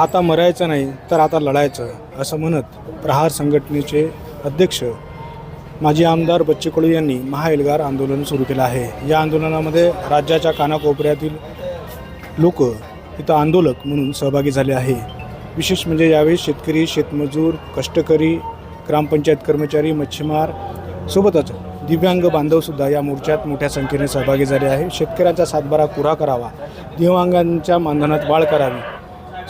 आता मरायचं नाही तर आता लढायचं असं म्हणत प्रहार संघटनेचे अध्यक्ष माजी आमदार बच्चे कडू यांनी महाएल्गार आंदोलन सुरू केलं आहे. या आंदोलनामध्ये राज्याच्या कानाकोपऱ्यातील लोक इथं आंदोलक म्हणून सहभागी झाले आहे. विशेष म्हणजे यावेळी शेतकरी शेतमजूर कष्टकरी ग्रामपंचायत कर्मचारी मच्छीमार सोबतच दिव्यांग बांधवसुद्धा या मोर्चात मोठ्या संख्येने सहभागी झाले आहे. शेतकऱ्यांचा सातबारा पुरा करावा दिव्यांगांच्या मानधनात वाढ करावी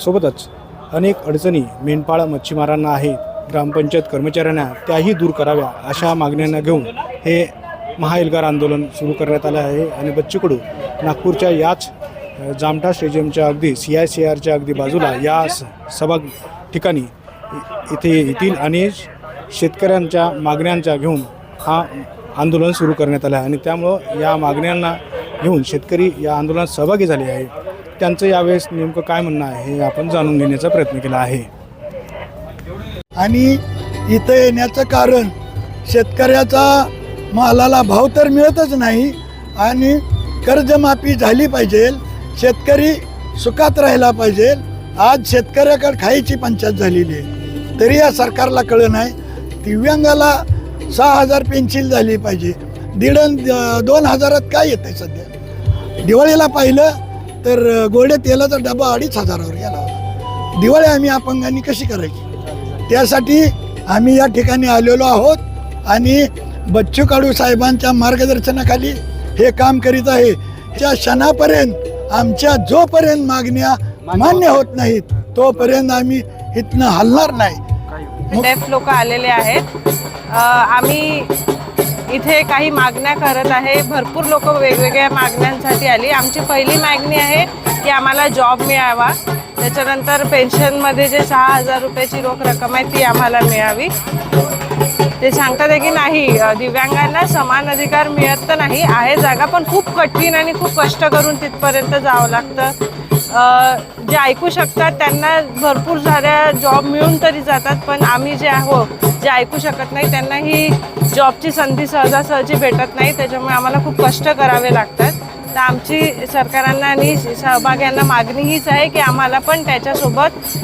सोबतच अनेक अडचणी मेंढपाळ मच्छीमारांना आहेत. ग्रामपंचायत कर्मचाऱ्यांना त्याही दूर कराव्या अशा मागण्यांना घेऊन हे महाएल्गार आंदोलन सुरू करण्यात आलं आहे आणि बच्चू कडू नागपूरच्या याच जामठा स्टेडियमच्या अगदी सी आय सी आरच्या अगदी बाजूला या स- सभा ठिकाणी इथे येतील आणि शेतकऱ्यांच्या मागण्यांच्या घेऊन हा आंदोलन सुरू करण्यात आलं आहे. आणि त्यामुळं या मागण्यांना घेऊन शेतकरी या आंदोलनात सहभागी झाले आहे त्यांचं यावेळेस नेमकं काय म्हणणं आहे हे आपण जाणून घेण्याचा प्रयत्न केला आहे. आणि इथं येण्याचं कारण शेतकऱ्याचा मालाला भाव तर मिळतच नाही आणि कर्जमाफी झाली पाहिजे शेतकरी सुखात राहिला पाहिजे. आज शेतकऱ्याकडे खायची पंचायत झालेली आहे. तरी या सरकारला कळलं नाही. दिव्यांगाला सहा हजार पेन्शिल झाली पाहिजे. दीड दोन हजारात काय येत आहे सध्या? दिवाळीला पाहिलं तर गोडे तेलाचा डबा अडीच हजारावर गेला होता. दिवाळी आम्ही अपंगांनी कशी करायची? त्यासाठी आम्ही या ठिकाणी आलेलो आहोत आणि बच्चू काडू साहेबांच्या मार्गदर्शनाखाली हे काम करीत आहे. त्या क्षणापर्यंत आमच्या जोपर्यंत मागण्या मान्य होत नाहीत तोपर्यंत आम्ही इथनं हलणार नाही. लोक आलेले आहेत. आम्ही इथे काही मागण्या करत आहे. भरपूर लोक वेगवेगळ्या मागण्यांसाठी आली. आमची पहिली मागणी आहे की आम्हाला जॉब मिळावा. त्याच्यानंतर पेन्शनमध्ये जे सहा हजार रुपयाची रोख रक्कम आहे ती आम्हाला मिळावी. ते सांगतात आहे की नाही दिव्यांगांना समान अधिकार मिळत तर नाही आहे जागा पण खूप कठीण आणि खूप कष्ट करून तिथपर्यंत जावं लागतं. जे ऐकू शकतात त्यांना भरपूर साऱ्या जॉब मिळून तरी जातात पण आम्ही जे आहोत जे ऐकू शकत नाही त्यांना ही जॉबची संधी सहजासहजी भेटत नाही त्याच्यामुळे आम्हाला खूप कष्ट करावे लागतात. तर आमची सरकारांना आणि सहभाग्यांना मागणी हीच आहे की आम्हाला पण त्याच्यासोबत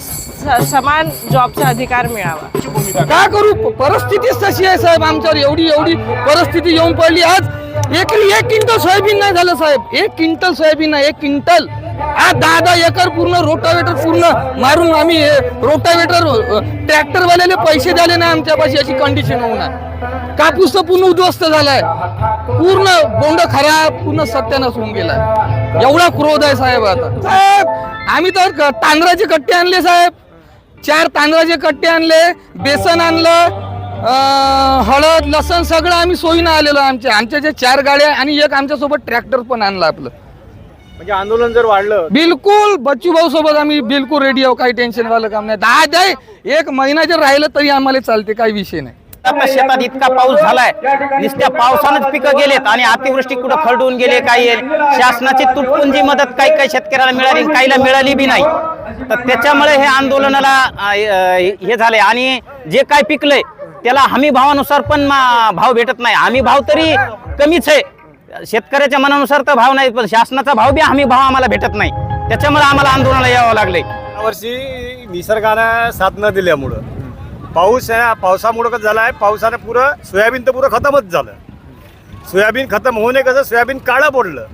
स- समान जॉबचा अधिकार मिळावा. का करू? प- परिस्थितीच तशी आहे साहेब आमच्यावर. एवढी एवढी परिस्थिती येऊन पडली आज. एक एक क्विंटल सोयाबीन नाही झालं साहेब. एक क्विंटल सोयाबीन नाही एक क्विंटल. आज दहा दहा एकर पूर्ण रोटावेटर पूर्ण मारून आम्ही रोटावेटर ट्रॅक्टरवाल्याने पैसे द्याले नाही आमच्यापाशी अशी कंडिशन होणार कापूस तर पूर्ण उद्ध्वस्त झालाय. पूर्ण बोंड खराब पूर्ण सत्यानाश होऊन गेलाय. एवढा क्रोध आहे साहेब आता. साहेब आम्ही तर तांदळाचे कट्टे आणले साहेब. चार तांदळाचे कट्टे आणले बेसन आणलं हळद लसण सगळं आम्ही सोयीनं आलेलो आमच्या आमच्या ज्या चार गाड्या आणि एक आमच्यासोबत ट्रॅक्टर पण आणलं आपलं. म्हणजे आंदोलन जर वाढलं बिलकुल बच्चू भाऊ सोबत आम्ही बिलकुल रेडी आहो काही टेन्शन वालं काम नाही. दहा द्याय एक महिना जर राहिलं तरी आम्हाला चालते काही विषय नाही. आता शेतात इतका पाऊस झालाय नुसत्या पावसानंच पिकं गेलेत आणि अतिवृष्टी कुठं खरडून गेले काही शासनाची तुटपुंजी मदत काही काही शेतकऱ्याला मिळाली काहीला मिळाली बी नाही. तर त्याच्यामुळे हे आंदोलनाला अ, हे झाले आणि जे काय पिकलंय त्याला हमी भावानुसार पण मा- भाव भेटत नाही. हमी भाव तरी कमीच आहे. शेतकऱ्याच्या मनानुसार तर भाव नाही पण शासनाचा भाव बी हमी भाव आम्हाला भेटत नाही. त्याच्यामुळे आम्हाला आंदोलनाला यावं लागले यावर्षी निसर्गानं साथ न दिल्यामुळं. पाऊस आहे पावसामुळं कसं झालं आहे पावसानं पुरं सोयाबीन तर पुरं खतमच झालं. सोयाबीन खतम होऊ नये कसं सोयाबीन काळं पडलं.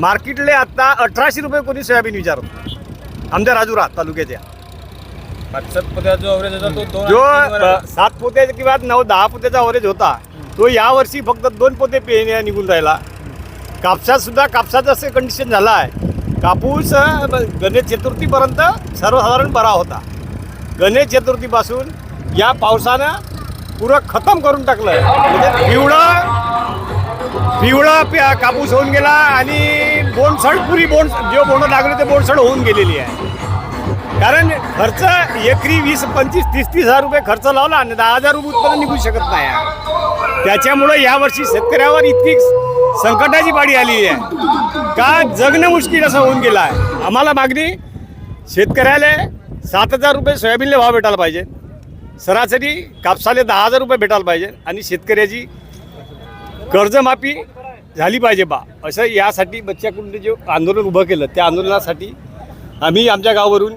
मार्केटले आत्ता अठराशे रुपये कोणी सोयाबीन विचारत आमच्या राजुरा तालुक्याच्या जो सात पोते किंवा नऊ दहा पोत्याचा अवरेज होता. तो यावर्षी फक्त दोन पोते पेरण्या निघून राहिला. कापसातसुद्धा कापसाचं असं कंडिशन झालं आहे. कापूस गणेश चतुर्थीपर्यंत सर्वसाधारण बरा होता. गणेश चतुर्थीपासून या पावसानं पुरं खतम करून टाकलं म्हणजे पिवळं पिवळा प्या- कापूस होऊन गेला आणि बोंडसड पुरी बोंड जे बोंड लागले ते बोंडसड होऊन गेलेली आहे. कारण खर्च एकरी वीस पंचवीस तीस तीस हजार रुपये खर्च लावला आणि दहा हजार रुपये उत्पन्न निघू शकत नाही. आहे. त्याच्यामुळं यावर्षी शेतकऱ्यावर इतकी संकटाची पाडी आली आहे. का जगणं मुश्किल असं होऊन गेलं आहे. आम्हाला मागणी शेतकऱ्याला सात हजार रुपये सोयाबीनला भाव भेटायला पाहिजे. सरासरी कापसाले दहा हजार रुपये भेटायला पाहिजे आणि शेतकऱ्याची कर्जमाफी झाली पाहिजे बा. असं यासाठी बच्चा जे आंदोलन उभं केलं त्या आंदोलनासाठी आम्ही आमच्या गावावरून